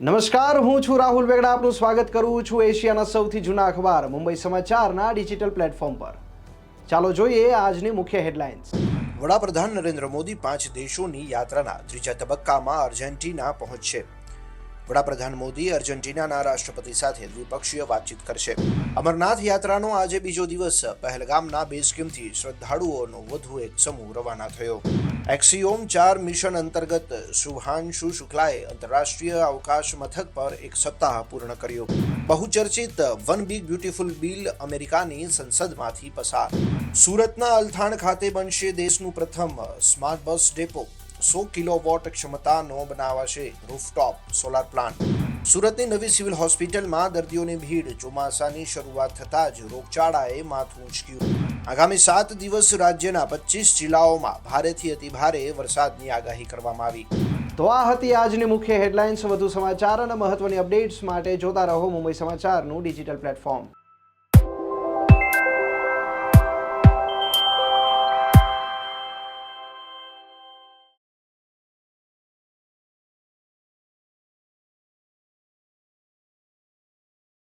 નમસ્કાર, હું છું રાહુલ વેગડા. આપનું સ્વાગત કરું છું એશિયાના સૌથી જૂના અખબાર, મુંબઈ સમાચારના ડિજિટલ પ્લેટફોર્મ પર. ચાલો જોઈએ આજની મુખ્ય હેડલાઇન્સ. વડાપ્રધાન નરેન્દ્ર મોદી પાંચ દેશોની યાત્રાના ત્રીજા તબક્કામાં અર્જેન્ટિના પહોંચશે. વડાપ્રધાન મોદી અર્જેન્ટિનાના રાષ્ટ્રપતિ સાથે દ્વિપક્ષીય વાતચીત કરશે. અમરનાથ યાત્રાનો આજે બીજો દિવસ. પહેલગામના બેઝ શ્રદ્ધાળુઓનો વધુ એક સમૂહ રવાના થયો. એક્સિયોમ ચાર મિશન અંતર્ગત શુભાંશુ શુક્લાએ આંતરરાષ્ટ્રીય અવકાશ મથક પર એક સપ્તાહ પૂર્ણ કર્યો. બહુચર્ચિત વન બિગ બ્યુટીફુલ બિલ અમેરિકાની સંસદમાંથી પસાર. સુરતના અલથાણ ખાતે બનશે દેશનું પ્રથમ સ્માર્ટ બસ ડેપો. સો કિલોવોટ ક્ષમતાનો બનાવાશે રૂફટોપ સોલાર પ્લાન્ટ. સુરતની નવી સિવિલ હોસ્પિટલમાં દર્દીઓની ભીડ, ચોમાસાની શરૂઆત થતાં જ રોગચાળાએ માથું ઉંચક્યું આગામી સાત દિવસ રાજ્યના પચીસ જિલ્લાઓમાં ભારેથી અતિભારે વરસાદની આગાહી કરવામાં આવી. તો આ હતી આજની મુખ્ય હેડલાઇન્સ. વધુ સમાચાર અને મહત્વની અપડેટ્સ માટે જોતા રહો મુંબઈ સમાચારનું ડિજિટલ પ્લેટફોર્મ.